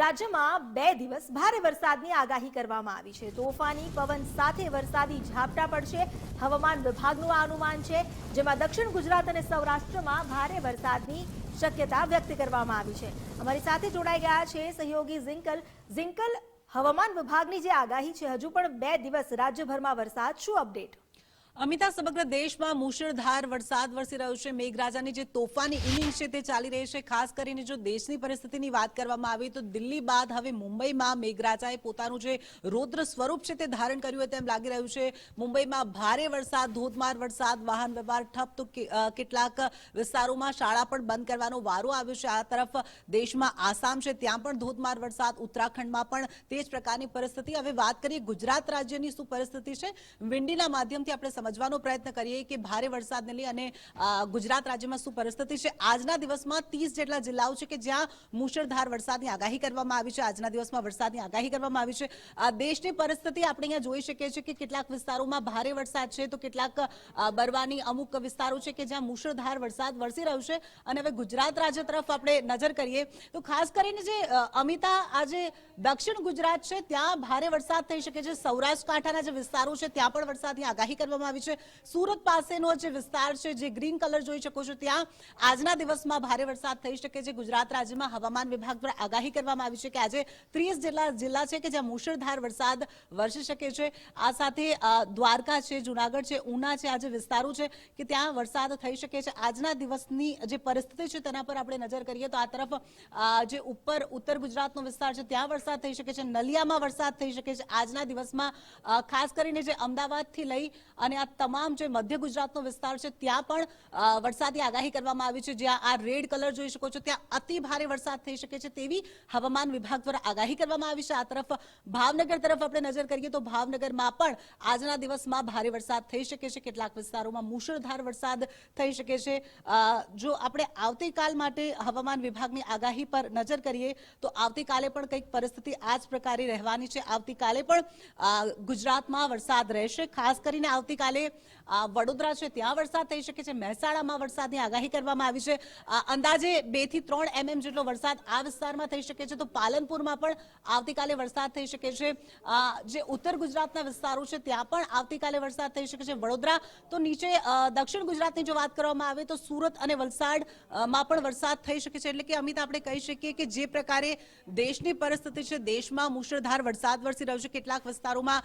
રાજ્યમાં બે દિવસ ભારે વરસાદની આગાહી કરવામાં આવી છે. તોફાની, પવન સાથે વરસાદી ઝાપટા પડશે. હવામાન વિભાગનું આ અનુમાન છે. જેમાં દક્ષિણ ગુજરાત અને સૌરાષ્ટ્રમાં ભારે વરસાદની શક્યતા વ્યક્ત કરવામાં આવી છે. અમારી સાથે જોડાઈ ગયા છે સહયોગી ઝિંકલ. ઝિંકલ, હવામાન વિભાગની જે આગાહી છે, હજુ પણ બે દિવસ રાજ્યભરમાં વરસાદ. શું અપડેટ? અમિતા, સમગ્ર દેશમાં મુશળધાર વરસાદ વરસી રહ્યો છે. મેઘરાજાની જે તોફાની ઇનિંગ છે તે ચાલી રહી છે. ખાસ કરીને જો દેશની પરિસ્થિતિની વાત કરવામાં આવે તો દિલ્હી બાદ હવે મુંબઈમાં મેઘરાજાએ પોતાનું જે રૌદ્ર સ્વરૂપ છે તે ધારણ કર્યું હોય તેમ લાગી રહ્યું છે. મુંબઈમાં ભારે વરસાદ, ધોધમાર વરસાદ, વાહન વ્યવહાર ઠપ તો કેટલાક વિસ્તારોમાં શાળા પણ બંધ કરવાનો વારો આવ્યો છે. આ તરફ દેશમાં આસામ છે ત્યાં પણ ધોધમાર વરસાદ. ઉત્તરાખંડમાં પણ તે જ પ્રકારની પરિસ્થિતિ. હવે વાત કરીએ ગુજરાત રાજ્યની શું પરિસ્થિતિ છે. વિંડીના માધ્યમથી આપણે સમજવાનો પ્રયત્ન કરીએ કે ભારે વરસાદને લઈ અને ગુજરાત રાજ્યમાં શું પરિસ્થિતિ છે? આજના દિવસમાં ત્રીસ જેટલા જિલ્લાઓ છે કે જ્યાં મુશળધાર વરસાદની આગાહી કરવામાં આવી છે. આજના દિવસમાં વરસાદની આગાહી કરવામાં આવી છે. દેશની પરિસ્થિતિ આપણે અહીંયા જોઈ શકીએ છીએ કે કેટલાક વિસ્તારોમાં ભારે વરસાદ છે. તો કેટલાક બરવાની અમુક વિસ્તારો છે કે જ્યાં મુશળધાર વરસાદ વરસી રહ્યો છે. અને હવે ગુજરાત રાજ્ય તરફ આપણે નજર કરીએ તો ખાસ કરીને જે અમિતા આજે દક્ષિણ ગુજરાત છે, ત્યાં ભારે વરસાદ થઈ શકે છે. સૌરાષ્ટ્ર કાંઠાના જે વિસ્તારો છે, ત્યાં પણ વરસાદની આગાહી કરવામાં આવી છે. સુરત પાસેનો જે વિસ્તાર છે, જે ગ્રીન કલર જોઈ શકો છો, ત્યાં આજના દિવસમાં ભારે વરસાદ થઈ શકે છે. ગુજરાત રાજ્યમાં હવામાન વિભાગ દ્વારા આગાહી કરવામાં આવી છે કે આજે ત્રીસ જેટલા જિલ્લા છે કે જ્યાં મુશળધાર વરસાદ વરસી શકે છે. આ સાથે દ્વારકા છે, જુનાગઢ છે, ઉના છે, આ જે વિસ્તારો છે કે ત્યાં વરસાદ થઈ શકે છે. આજના દિવસની જે પરિસ્થિતિ છે તેના પર આપણે નજર કરીએ તો આ તરફ જે ઉપર, ઉત્તર ગુજરાતનો વિસ્તાર છે, ત્યાં વરસાદ થઈ શકે છે. નલિયામાં વરસાદ થઈ શકે છે. આજના દિવસમાં ખાસ કરીને જે અમદાવાદથી લઈ અને આ તમામ જે મધ્ય ગુજરાતનો વિસ્તાર છે, ત્યાં પણ વરસાદની આગાહી કરવામાં આવી છે. જ્યાં આ રેડ કલર જોઈ શકો છો, ત્યાં અતિ ભારે વરસાદ થઈ શકે છે તેવી હવામાન વિભાગ દ્વારા આગાહી કરવામાં આવી છે. આ તરફ ભાવનગર તરફ આપણે નજર કરીએ તો ભાવનગરમાં પણ આજના દિવસમાં ભારે વરસાદ થઈ શકે છે. કેટલાક વિસ્તારોમાં મુશળધાર વરસાદ થઈ શકે છે. જો આપણે આવતીકાલ માટે હવામાન વિભાગની આગાહી પર નજર કરીએ તો આવતીકાલે પણ કંઈક પરિસ્થિતિ આ જ પ્રકારે રહેવાની છે. આવતીકાલે પણ ગુજરાતમાં વરસાદ રહેશે. ખાસ કરીને આવતીકાલે અ, વડોદરા છે ત્યાં વરસાદ થઈ શકે છે. મહેસાણામાં વરસાદની આગાહી કરવામાં આવી છે. અંદાજે બેથી ત્રણ એમએમ જેટલો વરસાદ આ વિસ્તારમાં થઈ શકે છે. તો પાલનપુરમાં પણ આવતીકાલે વરસાદ થઈ શકે છે. જે ઉત્તર ગુજરાતના વિસ્તારો છે ત્યાં પણ આવતીકાલે વરસાદ થઈ શકે છે. વડોદરા તો નીચે દક્ષિણ ગુજરાતની જો વાત કરવામાં આવે તો સુરત અને વલસાડમાં પણ વરસાદ થઈ શકે છે. એટલે કે અમિત આપણે કહી શકીએ કે જે પ્રકારે દેશની પરિસ્થિતિ છે દેશમાં મુશળધાર વરસાદ વરસી રહ્યો છે. કેટલાક વિસ્તારોમાં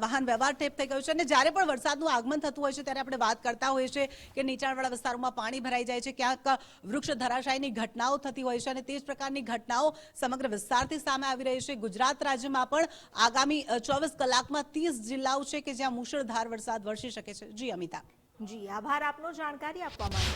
વાહન વ્યવહાર ઠેપ થઈ ગયો છે. અને જ્યારે પણ વરસાદનું આગમન થતું હોય છે, ત્યારે આપણે વાત કરતા હોઈએ છીએ કે નીચાણવાળા વિસ્તારોમાં પાણી ભરાઈ જાય છે, ક્યાંક વૃક્ષ ધરાશાયની ઘટનાઓ થતી હોય છે અને તે જ પ્રકારની ઘટનાઓ સમગ્ર વિસ્તારથી સામે આવી રહી છે. ગુજરાત રાજ્યમાં પણ આગામી ચોવીસ કલાકમાં ત્રીસ જિલ્લાઓ છે કે જ્યાં મુશળધાર વરસાદ વરસી શકે છે. જી, અમિતા. જી, આભાર. આપનો જાણકારી આપવા માટે.